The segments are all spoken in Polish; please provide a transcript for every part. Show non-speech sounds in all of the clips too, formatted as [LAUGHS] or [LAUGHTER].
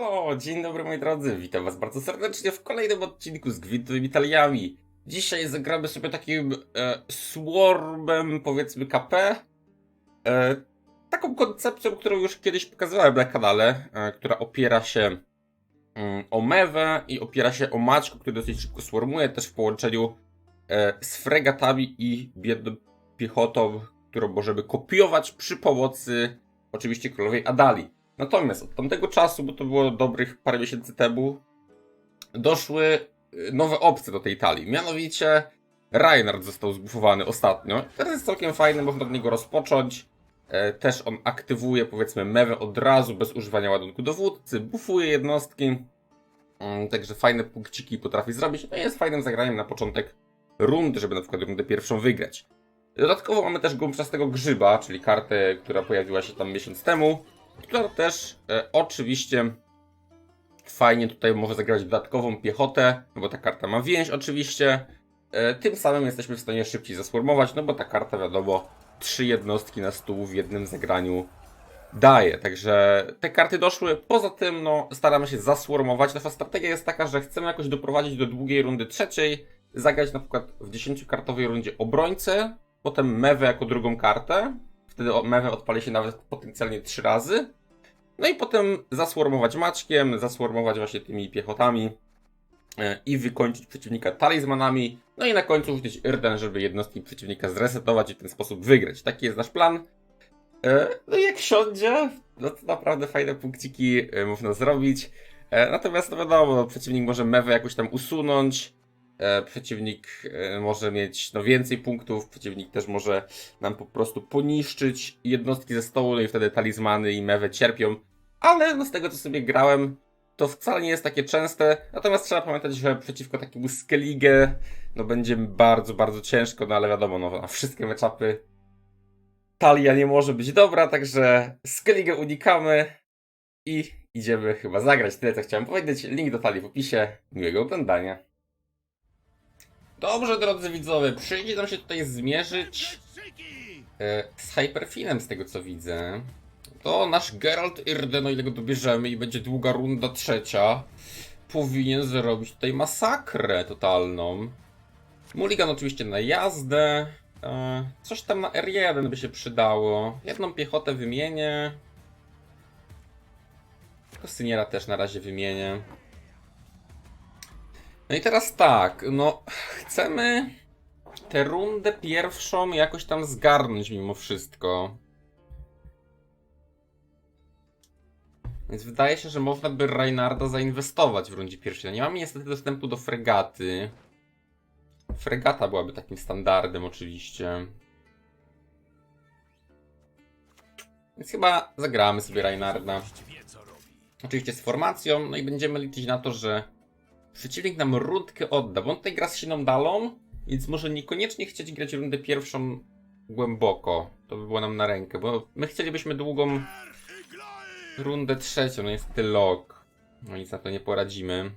Halo, dzień dobry moi drodzy, witam was bardzo serdecznie w kolejnym odcinku z Gwintowymi Taliami. Dzisiaj zagramy sobie takim e, swarmem, powiedzmy KP. E, taką koncepcją, którą już kiedyś pokazywałem na kanale, e, która opiera się mm, o mewę i opiera się o maczku, który dosyć szybko swarmuje, też w połączeniu e, z fregatami i biedną piechotą, którą możemy kopiować przy pomocy oczywiście królowej Adali. Natomiast od tamtego czasu, bo to było dobrych parę miesięcy temu, doszły y, nowe opcje do tej talii. Mianowicie Reinhardt został zbufowany ostatnio. Teraz jest całkiem fajny, można od niego rozpocząć. E, Też on aktywuje powiedzmy mewę od razu, bez używania ładunku dowódcy, bufuje jednostki. Mm, Także fajne punkciki potrafi zrobić. No jest fajnym zagraniem na początek rundy, żeby na przykład rundę pierwszą wygrać. Dodatkowo mamy też gąbczastego grzyba, czyli kartę, która pojawiła się tam miesiąc temu która też e, oczywiście fajnie tutaj może zagrać dodatkową piechotę, no bo ta karta ma więź oczywiście. E, tym samym jesteśmy w stanie szybciej zasformować, no bo ta karta wiadomo trzy jednostki na stół w jednym zagraniu daje. Także te karty doszły. Poza tym no staramy się zasformować. Nasza strategia jest taka, że chcemy jakoś doprowadzić do długiej rundy trzeciej, zagrać na przykład w 10-kartowej rundzie obrońcę, potem mewę jako drugą kartę, Wtedy mewę odpali się nawet potencjalnie trzy razy. No i potem zaswarmować maczkiem, zaswarmować właśnie tymi piechotami e, i wykończyć przeciwnika talizmanami. No i na końcu rzucić Irden, żeby jednostki przeciwnika zresetować i w ten sposób wygrać. Taki jest nasz plan. E, No i jak siądzie, no to naprawdę fajne punkciki e, można zrobić. Natomiast no wiadomo, no, przeciwnik może mewę jakoś tam usunąć. E, Przeciwnik e, może mieć no, więcej punktów, przeciwnik też może nam po prostu poniszczyć jednostki ze stołu, no i wtedy talizmany i mewy cierpią. Ale no, z tego co sobie grałem, to wcale nie jest takie częste. Natomiast trzeba pamiętać, że przeciwko takiemu Skellige no będzie bardzo, bardzo ciężko, no ale wiadomo, no, na wszystkie meczapy talia nie może być dobra, także Skellige unikamy i idziemy chyba zagrać. Tyle co chciałem powiedzieć. Link do talii w opisie. Miłego oglądania. Dobrze, drodzy widzowie, przyjdzie nam się tutaj zmierzyć e, z Hyperfinem, z tego co widzę. To nasz Geralt Irden, o ile go dobierzemy i będzie długa runda trzecia, powinien zrobić tutaj masakrę totalną. Mulligan oczywiście na jazdę. E, coś tam na R1 by się przydało. Jedną piechotę wymienię. Kostyniera też na razie wymienię. No i teraz tak, no chcemy tę rundę pierwszą jakoś tam zgarnąć mimo wszystko. Więc wydaje się, że można by Reinarda zainwestować w rundzie pierwszej. No nie mamy niestety dostępu do fregaty. Fregata byłaby takim standardem oczywiście. Więc chyba zagramy sobie Reinarda. Oczywiście z formacją, no i będziemy liczyć na to, że przeciwnik nam rundkę odda, bo on tutaj gra z silną dalą, więc może niekoniecznie chcieć grać rundę pierwszą głęboko. To by było nam na rękę, bo my chcielibyśmy długą rundę trzecią, no niestety log. No nic na to nie poradzimy.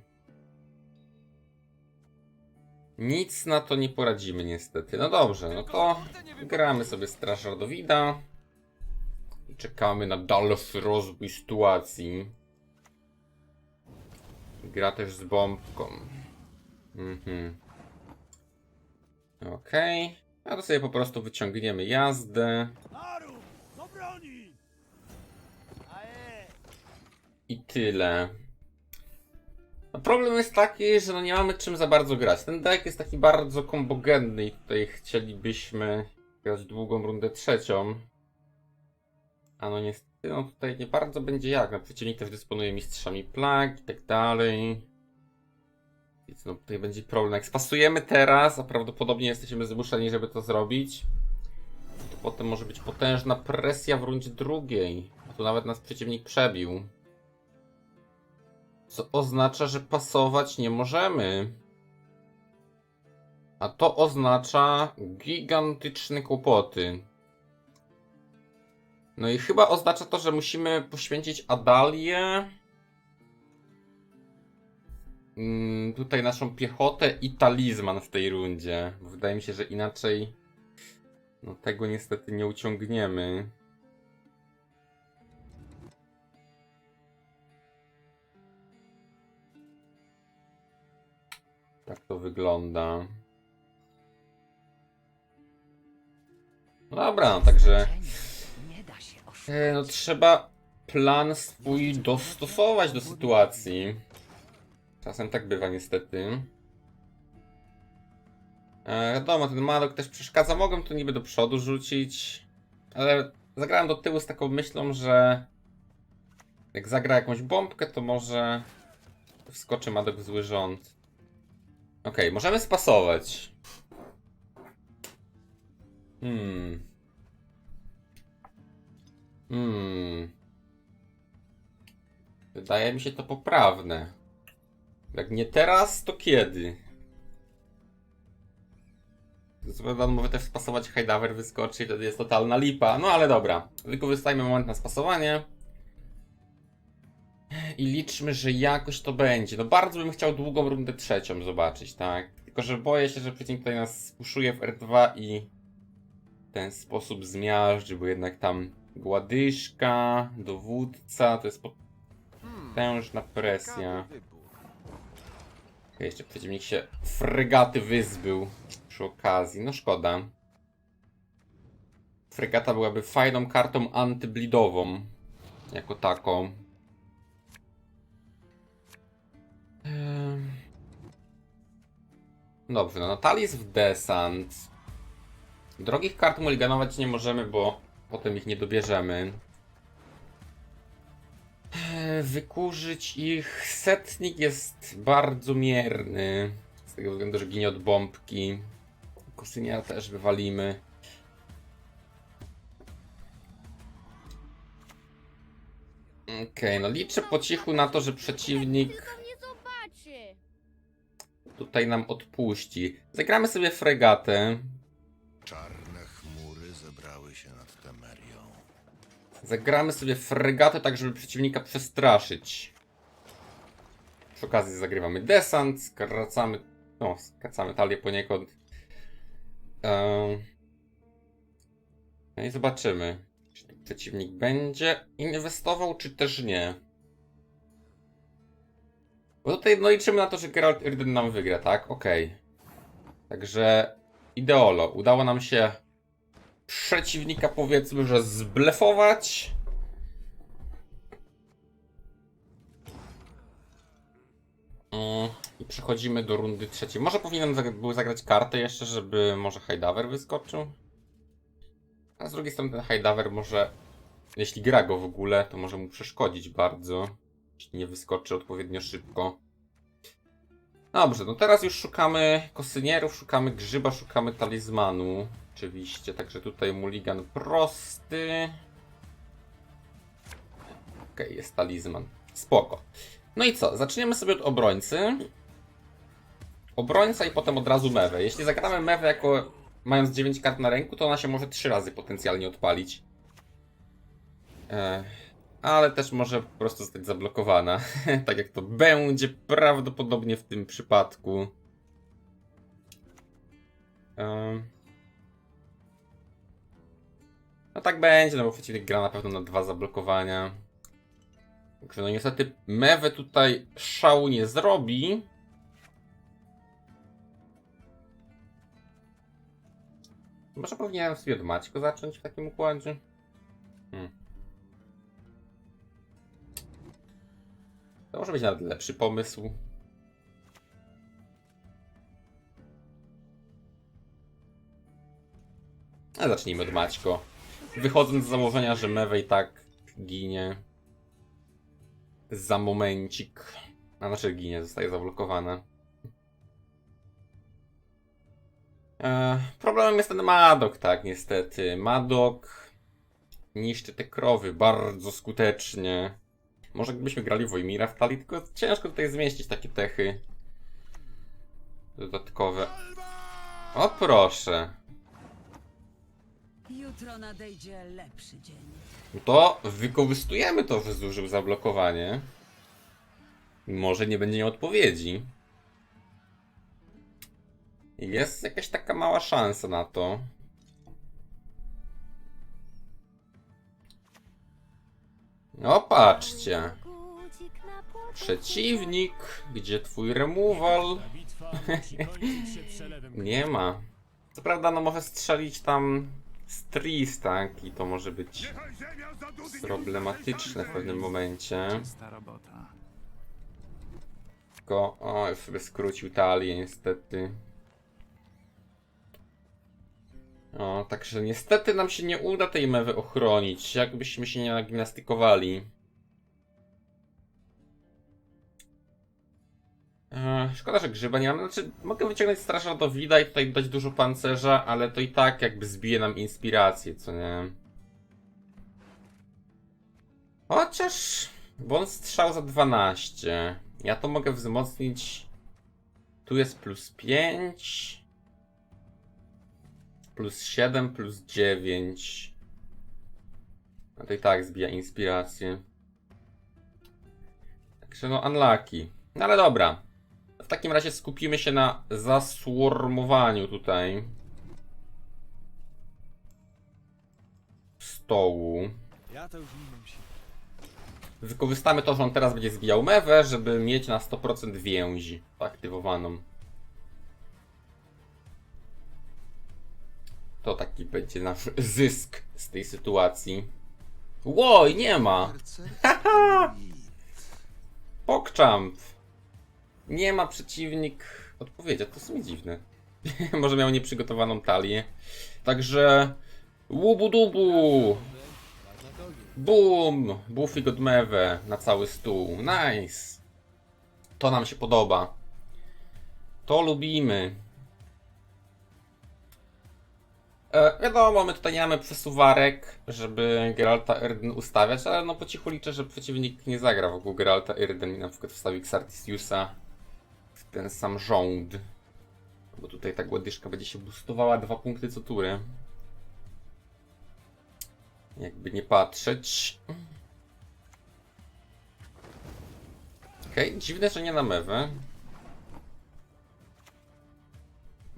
Nic na to nie poradzimy niestety. No dobrze, no to gramy sobie Straż Rodowida. I czekamy na dalszy rozwój sytuacji. Gra też z bombką. Mhm. Okej. A to sobie po prostu wyciągniemy jazdę. I tyle. No problem jest taki, że no nie mamy czym za bardzo grać. Ten deck jest taki bardzo kombogenny i tutaj chcielibyśmy grać długą rundę trzecią. A no niestety, no tutaj nie bardzo będzie jak. No przeciwnik też dysponuje mistrzami plag i tak dalej. Więc no tutaj będzie problem. Jak spasujemy teraz, a prawdopodobnie jesteśmy zmuszeni, żeby to zrobić, to potem może być potężna presja w rundzie drugiej. A tu nawet nas przeciwnik przebił. Co oznacza, że pasować nie możemy. A to oznacza gigantyczne kłopoty. No i chyba oznacza to, że musimy poświęcić Adalię. Mm, tutaj naszą piechotę i talizman w tej rundzie. Bo wydaje mi się, że inaczej no, tego niestety nie uciągniemy. Tak to wygląda. No dobra, także no, trzeba plan swój dostosować do sytuacji. Czasem tak bywa niestety. E, wiadomo, ten Madok też przeszkadza. Mogłem tu niby do przodu rzucić, ale zagrałem do tyłu z taką myślą, że jak zagra jakąś bombkę, to może wskoczy Madok w zły rząd. Okej, możemy spasować. Hmm. Hmm. Wydaje mi się to poprawne. Jak nie teraz, to kiedy? Zgoda mówię też spasować Highdawer wyskoczy wtedy jest totalna lipa. No ale dobra. Wykorzystajmy moment na spasowanie. I liczmy, że jakoś to będzie. No bardzo bym chciał długą rundę trzecią zobaczyć, tak? Tylko, że boję się, że przeciwnik tutaj nas spuszuje w R2 i w ten sposób zmiażdży, bo jednak tam gładyszka, dowódca, to jest potężna presja. Okej, jeszcze przeciwnik się fregaty wyzbył przy okazji. No szkoda. Fregata byłaby fajną kartą antyblidową. Jako taką. Ehm. Dobrze, no Natalis w desant. Drogich kart mulliganować nie możemy, bo potem ich nie dobierzemy. Eee, Wykurzyć ich. Setnik jest bardzo mierny. Z tego względu, że ginie od bombki. Kosynia też wywalimy. Okej, no liczę po cichu na to, że przeciwnik nie zobaczy. tutaj nam odpuści. Zagramy sobie fregatę. Zagramy sobie fregatę tak, żeby przeciwnika przestraszyć. Przy okazji zagrywamy desant, skracamy, no, skracamy talię poniekąd. Ehm. No i zobaczymy, czy przeciwnik będzie inwestował, czy też nie. Bo tutaj no liczymy na to, że Geralt Irden nam wygra, tak? Okej. Także ideolo. Udało nam się przeciwnika powiedzmy, że zblefować. Mm, I przechodzimy do rundy trzeciej. Może powinienem był zagrać kartę jeszcze, żeby może Highdaver wyskoczył. A z drugiej strony ten Highdaver może, jeśli gra go w ogóle, to może mu przeszkodzić bardzo. Jeśli nie wyskoczy odpowiednio szybko. Dobrze, no teraz już szukamy kosynierów, szukamy grzyba, szukamy talizmanu. Oczywiście, także tutaj mulligan prosty. Okej, jest talizman. Spoko. No i co? Zaczniemy sobie od obrońcy. Obrońca i potem od razu mewę. Jeśli zagramy mewę jako mając 9 kart na ręku, to ona się może 3 razy potencjalnie odpalić. Ale też może po prostu zostać zablokowana. [LAUGHS] tak jak to będzie prawdopodobnie w tym przypadku. Em. No tak będzie, no bo przeciwnik gra na pewno na dwa zablokowania. Także no niestety Mewe tutaj szału nie zrobi. Może powinienem sobie od Maćko zacząć w takim układzie? Hmm. To może być nawet lepszy pomysł. A zacznijmy od Maćko. Wychodząc z założenia, że Mewe tak ginie. Za momencik. A znaczy ginie, zostaje zablokowana. E, problemem jest ten Madok, tak, niestety. Madok niszczy te krowy bardzo skutecznie. Może gdybyśmy grali Wojmira w talii, tylko ciężko tutaj zmieścić takie techy dodatkowe. O proszę. Jutro nadejdzie lepszy dzień. No to wykorzystujemy to, że zużył zablokowanie. Może nie będzie miał odpowiedzi. Jest jakaś taka mała szansa na to. No patrzcie. Przeciwnik, gdzie twój removal? [LAUGHS] Nie ma. Co prawda, no może strzelić tam z Tris, tak? I to może być problematyczne w pewnym momencie. Tylko, o, już sobie skrócił talię niestety. O, także niestety nam się nie uda tej mewy ochronić, jakbyśmy się nie nagimnastykowali. Szkoda, że grzyba nie mam. Znaczy, mogę wyciągnąć straż rodowida i tutaj dać dużo pancerza, ale to i tak jakby zbije nam inspirację, co nie? Chociaż... Bon strzał za 12. Ja to mogę wzmocnić. Tu jest plus 5. Plus 7, plus 9. A to i tak zbija inspirację. Także no unlucky. No ale dobra. W takim razie skupimy się na zaswarmowaniu tutaj. Stołu. Wykorzystamy to, że on teraz będzie zbijał mewę, żeby mieć na 100% więzi aktywowaną. To taki będzie nasz zysk z tej sytuacji. Łoj, nie ma! Harcer? [LAUGHS] Pokchamp! Nie ma przeciwnik odpowiedzi, to w sumie dziwne. [LAUGHS] Może miał nieprzygotowaną talię. Także... Łubu-dubu! Boom! Buffy Godmewę na cały stół. Nice! To nam się podoba. To lubimy. E, wiadomo, my tutaj nie mamy przesuwarek, żeby Geralta Erden ustawiać, ale no po cichu liczę, że przeciwnik nie zagra wokół Geralta Erden i na przykład wstawi Xartisiusa ten sam rząd. Bo tutaj ta gładyszka będzie się boostowała dwa punkty co turę. Jakby nie patrzeć. Okej, dziwne, że nie na mewę.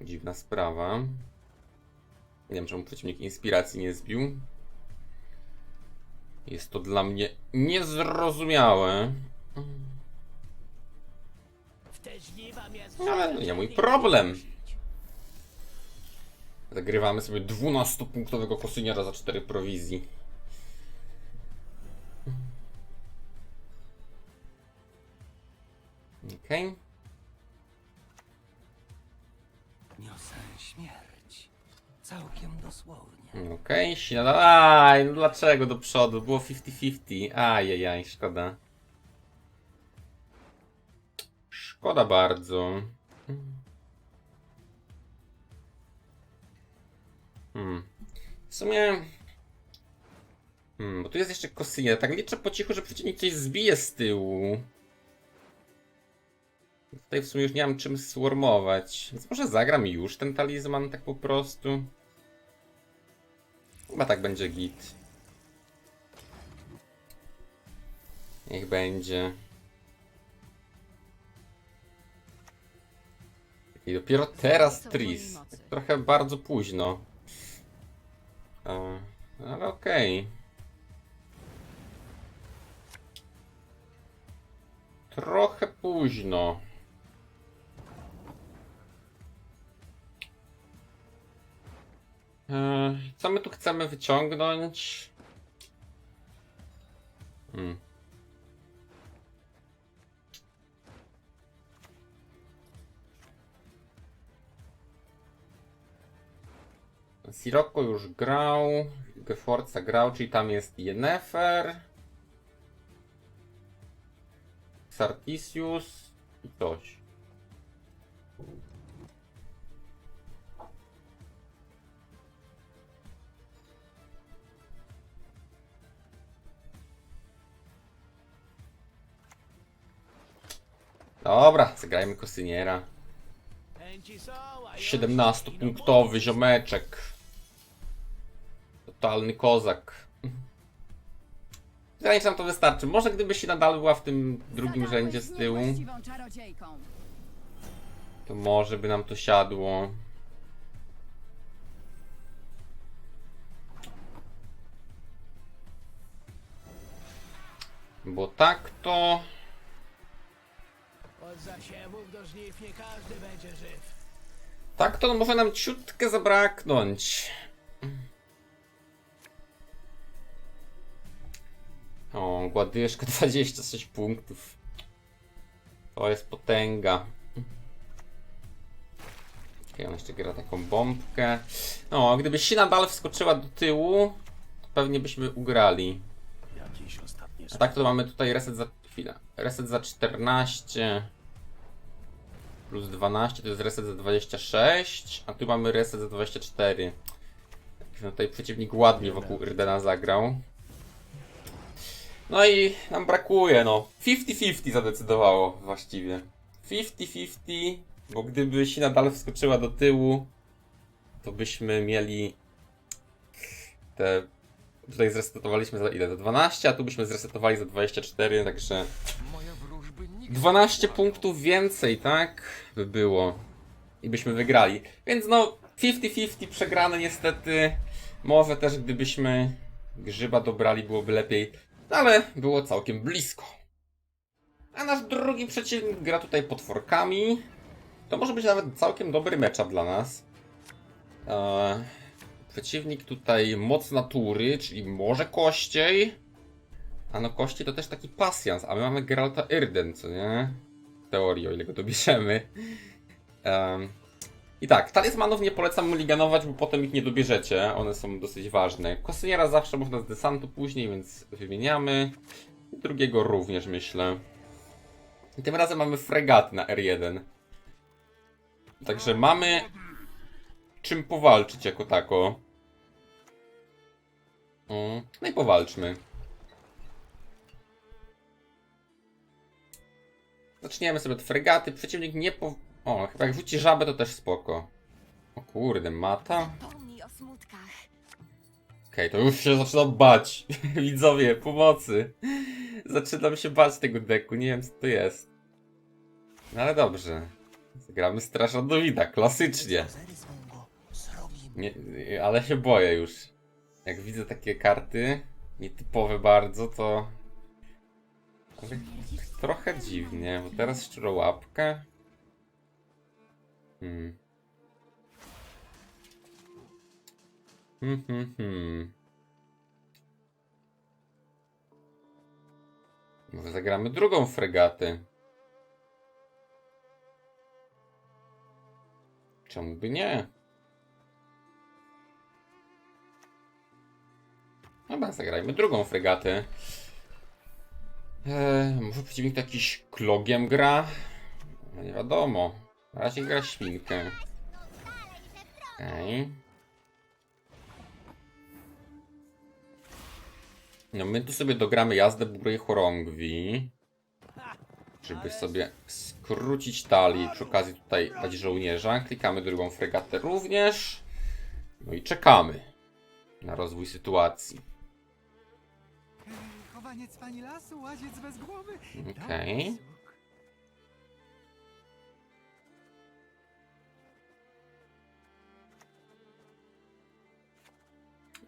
Dziwna sprawa. Nie wiem, czemu przeciwnik inspiracji nie zbił. Jest to dla mnie niezrozumiałe. Ale nie mój problem. Zagrywamy sobie 12-punktowego kosyniera za 4 prowizji. Okej. Niosę śmierć. Całkiem dosłownie. Okej, okay, Aj, no dlaczego do przodu? Było 50-50. Ajajaj, szkoda. Szkoda bardzo. Hmm. W sumie... Hmm, bo tu jest jeszcze kosynia. Tak liczę po cichu, że przeciwnik coś zbije z tyłu. Tutaj w sumie już nie mam czym swarmować. Więc może zagram już ten talizman tak po prostu. Chyba tak będzie git. Niech będzie. I dopiero teraz Tris. Trochę bardzo późno. E, ale okej. Trochę późno. E, Co my tu chcemy wyciągnąć? Hmm. Sirocco już grał, Geforza grał, czyli tam jest Yennefer, Sartisius i ktoś. Dobra, zagrajmy kosyniera. Chęci są, a 17-punktowy ziomeczek. Totalny kozak. Wydaje mi się, nam to wystarczy. Może gdyby się nadal była w tym drugim rzędzie z tyłu, to może by nam to siadło. Bo tak to... Od zasiewów do żniw nie każdy będzie żyw. Tak to może nam ciutkę zabraknąć. O, gładyszka [LAUGHS] 26 punktów. To jest potęga. Okej, on jeszcze gra taką bombkę. No, gdyby się nadal wskoczyła do tyłu, to pewnie byśmy ugrali. A tak to mamy tutaj reset za chwilę. Reset za 14 plus 12 to jest reset za 26, a tu mamy reset za 24. Także tutaj przeciwnik ładnie wokół Irdena zagrał. No i nam brakuje, no. 50-50 zadecydowało właściwie. 50-50, bo gdyby się nadal wskoczyła do tyłu, to byśmy mieli te Tutaj zresetowaliśmy za ile? Za 12, a tu byśmy zresetowali za 24, także Moja wróżby nigdy 12 nie punktów więcej, tak? By było. I byśmy wygrali. Więc no, 50-50 przegrane niestety. Może też gdybyśmy grzyba dobrali byłoby lepiej. Ale było całkiem blisko. A nasz drugi przeciwnik gra tutaj potworkami. To może być nawet całkiem dobry matchup dla nas. Eee, przeciwnik tutaj moc natury, czyli może kościej. A no kości to też taki pasjans, a my mamy Geralta Irden, co nie? W teorii, o ile go dobierzemy. Em, I tak, talizmanów nie polecam mulliganować, bo potem ich nie dobierzecie. One są dosyć ważne. Kosyniera zawsze można z desantu później, więc wymieniamy. Drugiego również, myślę. I tym razem mamy fregaty na R1. Także mamy czym powalczyć jako tako. Mm, No i powalczmy. Zaczniemy sobie od fregaty. Przeciwnik nie po... O, chyba jak rzuci żabę, to też spoko. O kurde, mata? Pomnij. Okej, to już się zaczynam bać. [LAUGHS] Widzowie, pomocy. Zaczynam się bać tego deku, nie wiem co to jest. No ale dobrze. Zagramy Strasza Dowida, klasycznie. Nie, ale się boję już. Jak widzę takie karty, nietypowe bardzo, to... Trochę dziwnie, bo teraz szczurołapka. Hmm. Hmm, hmm, hmm. Może zagramy drugą fregatę. Czemu by nie? Dobra, zagrajmy drugą fregatę. Eee, może przeciwnik jakiś klogiem gra? No nie wiadomo. Na razie gra świnkę. Okej. No my tu sobie dogramy jazdę Burej Chorągwi. Żeby sobie skrócić talii. Przy okazji tutaj dać żołnierza. Klikamy drugą fregatę również. No i czekamy na rozwój sytuacji. Chowaniec pani lasu, łaziec bez głowy. Okej.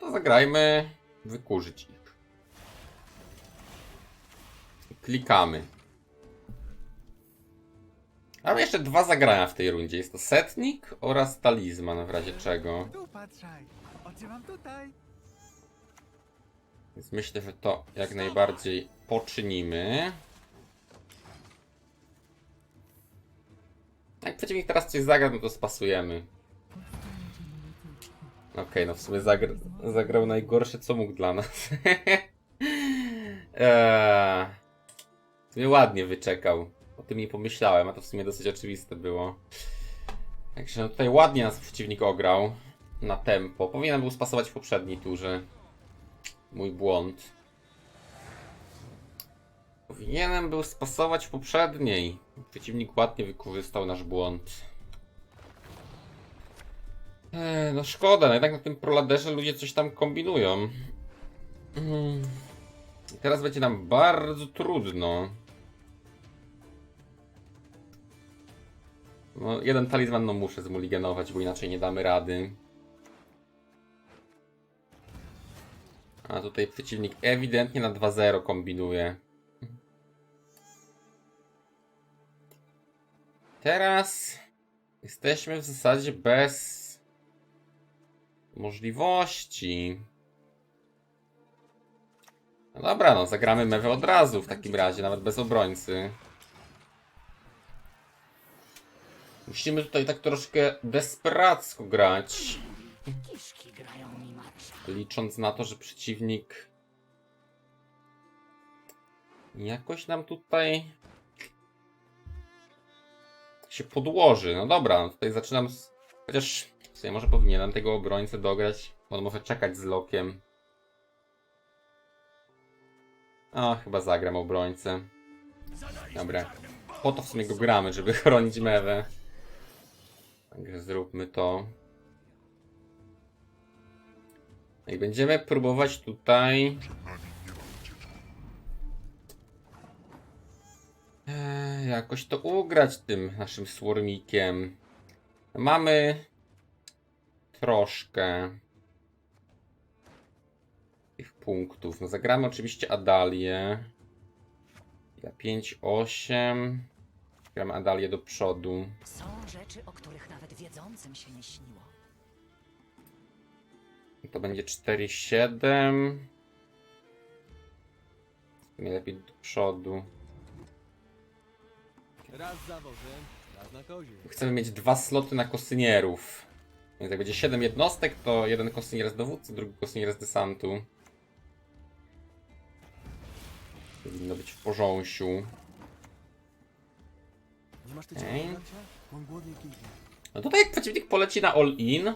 To zagrajmy wykurzyć ich. Klikamy. Mamy jeszcze dwa zagrania w tej rundzie. Jest to setnik oraz talizman w razie czego. Tu patrzaj, oczy mam tutaj. Więc myślę, że to jak najbardziej poczynimy. Jak przeciwnik teraz coś zagra, no to spasujemy. Okej, no w sumie zagra zagrał najgorsze co mógł dla nas. [LAUGHS] eee, w sumie ładnie wyczekał. O tym nie pomyślałem, a to w sumie dosyć oczywiste było. Także no tutaj ładnie nas przeciwnik ograł na tempo. Powinien był spasować w poprzedniej turze. Mój błąd. Powinienem był spasować w poprzedniej. Przeciwnik ładnie wykorzystał nasz błąd. Eee, no szkoda, no jednak na tym proladerze ludzie coś tam kombinują. Mm. Teraz będzie nam bardzo trudno. No, jeden talizman no muszę zmuliganować, bo inaczej nie damy rady. A tutaj przeciwnik ewidentnie na 2-0 kombinuje. Teraz jesteśmy w zasadzie bez możliwości. No dobra, no zagramy mewę od razu w takim razie, nawet bez obrońcy. Musimy tutaj tak troszkę desperacko grać. Licząc na to, że przeciwnik jakoś nam tutaj się podłoży. No dobra, no tutaj zaczynam. Z... Chociaż sumie może powinienem tego obrońcę dograć. On może czekać z lokiem. A, chyba zagram obrońcę. Dobra. Po to w sumie go gramy, żeby [LAUGHS] chronić mewę. Także zróbmy to. No I będziemy próbować tutaj. Eee, jakoś to ugrać tym naszym swarmikiem. Mamy troszkę tych punktów. No zagramy oczywiście Adalię. Ja 5-8. Gramy Adalię do przodu. Są rzeczy, o których nawet wiedzącym się nie śniło. To będzie 4-7. Nie lepiej do przodu. Raz za wozem, raz na kozie. Chcemy mieć dwa sloty na kosynierów. Więc jak będzie 7 jednostek, to jeden kosynier z dowódcy, drugi kosynier z desantu. Powinno być w głodny kiwi. No tutaj jak przeciwnik poleci na all-in,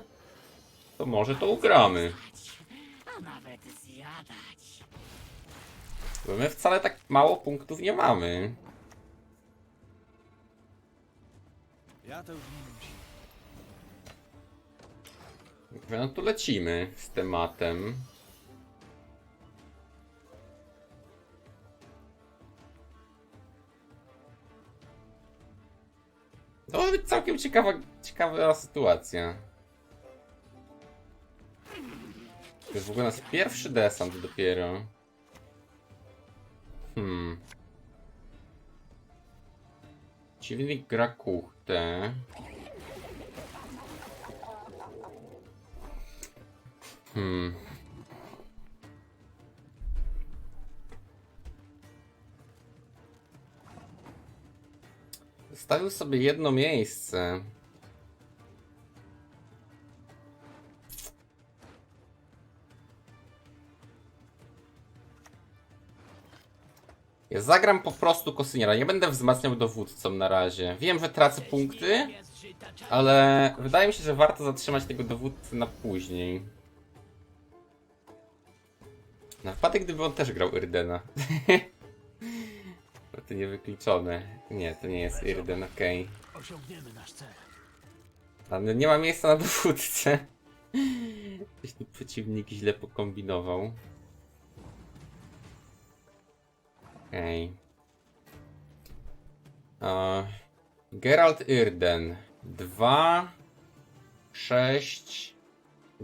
to może to ugramy. A nawet zjadać. Bo my wcale tak mało punktów nie mamy. Ja to już nie musi. No tu lecimy z tematem. To może być całkiem ciekawa, ciekawa sytuacja. To jest w ogóle nasz pierwszy desant dopiero. Hmm. Przeciwnik gra kuchtę. Hmm. Zostawił sobie jedno miejsce. Ja zagram po prostu kosyniera. Nie będę wzmacniał dowódcą na razie. Wiem, że tracę punkty, ale wydaje mi się, że warto zatrzymać tego dowódcy na później. Na wypadek, gdyby on też grał Irdena. [LAUGHS] no to niewykluczone. Nie, to nie jest Irden, okej. Osiągniemy nasz cel. Ale nie ma miejsca na dowódcę. Tu przeciwnik źle pokombinował. Okej. Okay. Geralt Irden. 2, 6,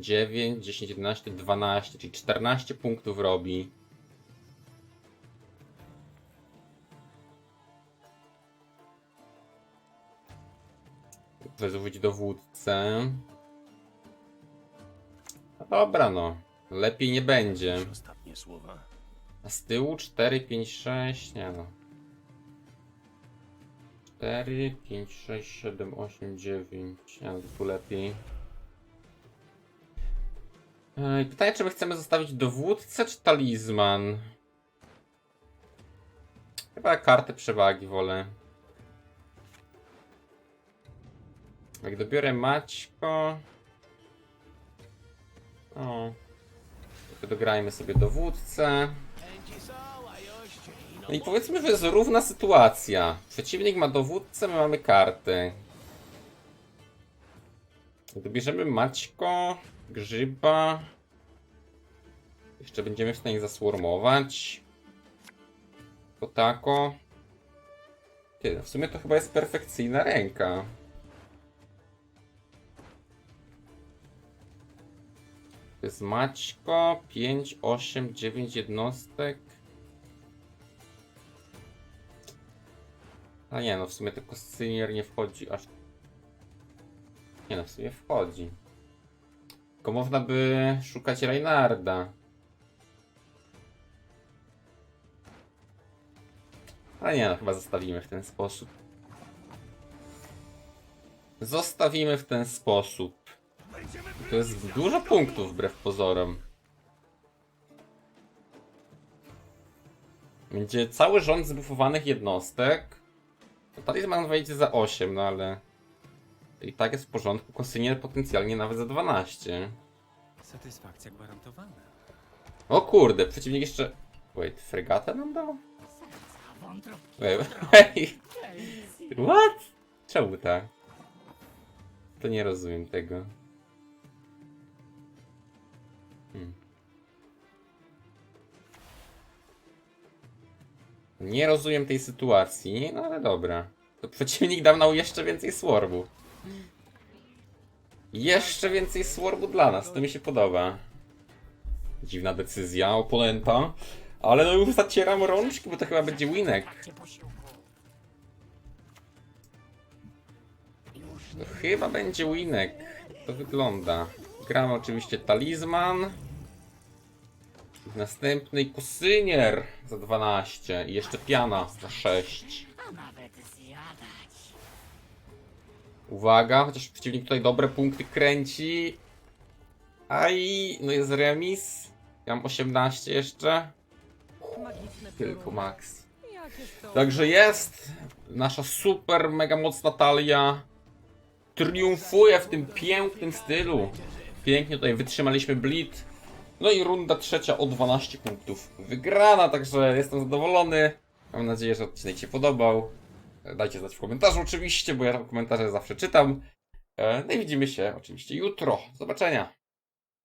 9, 10, 11, 12, czyli 14 punktów robi. Wezwać dowódcę. No dobra, no. Lepiej nie będzie. Ostatnie słowa. A z tyłu 4, 5, 6, nie no. 4, 5, 6, 7, 8, 9. Nie no, tu lepiej. Pytanie, czy my chcemy zostawić dowódcę, czy talizman? Chyba kartę przewagi wolę. Jak dobiorę Maćko... O. To dograjmy sobie dowódcę. No i powiedzmy, że jest równa sytuacja. Przeciwnik ma dowódcę, my mamy kartę. Dobierzemy Maćko, Grzyba. Jeszcze będziemy w stanie zaswarmować. Kotako. Ty, no w sumie to chyba jest perfekcyjna ręka. To jest Maćko, 5, 8, 9 jednostek. A nie, no w sumie to kostynier nie wchodzi aż... Nie no, w sumie wchodzi. Tylko można by szukać Reinarda. A nie, no chyba zostawimy w ten sposób. Zostawimy w ten sposób. To jest dużo punktów wbrew pozorom. Będzie cały rząd zbufowanych jednostek. Talizman wejdzie za 8, no ale... I tak jest w porządku. Konsynier potencjalnie nawet za 12. Satysfakcja gwarantowana. O kurde, przeciwnik jeszcze... Wait, fregatę nam dał? Wait, wait. What? Czemu tak? To nie rozumiem tego. Hmm. Nie rozumiem tej sytuacji, no ale dobra. To przeciwnik dał nam jeszcze więcej swarbu. Jeszcze więcej swarbu dla nas, to mi się podoba. Dziwna decyzja oponenta. Ale no już zacieram rączki, bo to chyba będzie winek. To chyba będzie winek. To wygląda. Gramy oczywiście talizman. Następny kosynier za 12 i jeszcze piana za 6. Uwaga, chociaż przeciwnik tutaj dobre punkty kręci. Aj, no jest remis. Ja mam 18 jeszcze. Tylko max. Także jest nasza super, mega mocna talia. Triumfuje w tym pięknym stylu. Pięknie tutaj wytrzymaliśmy bleed. No i runda trzecia o 12 punktów wygrana, także jestem zadowolony. Mam nadzieję, że odcinek się podobał. Dajcie znać w komentarzu oczywiście, bo ja tam komentarze zawsze czytam. E, No i widzimy się oczywiście jutro. Do zobaczenia.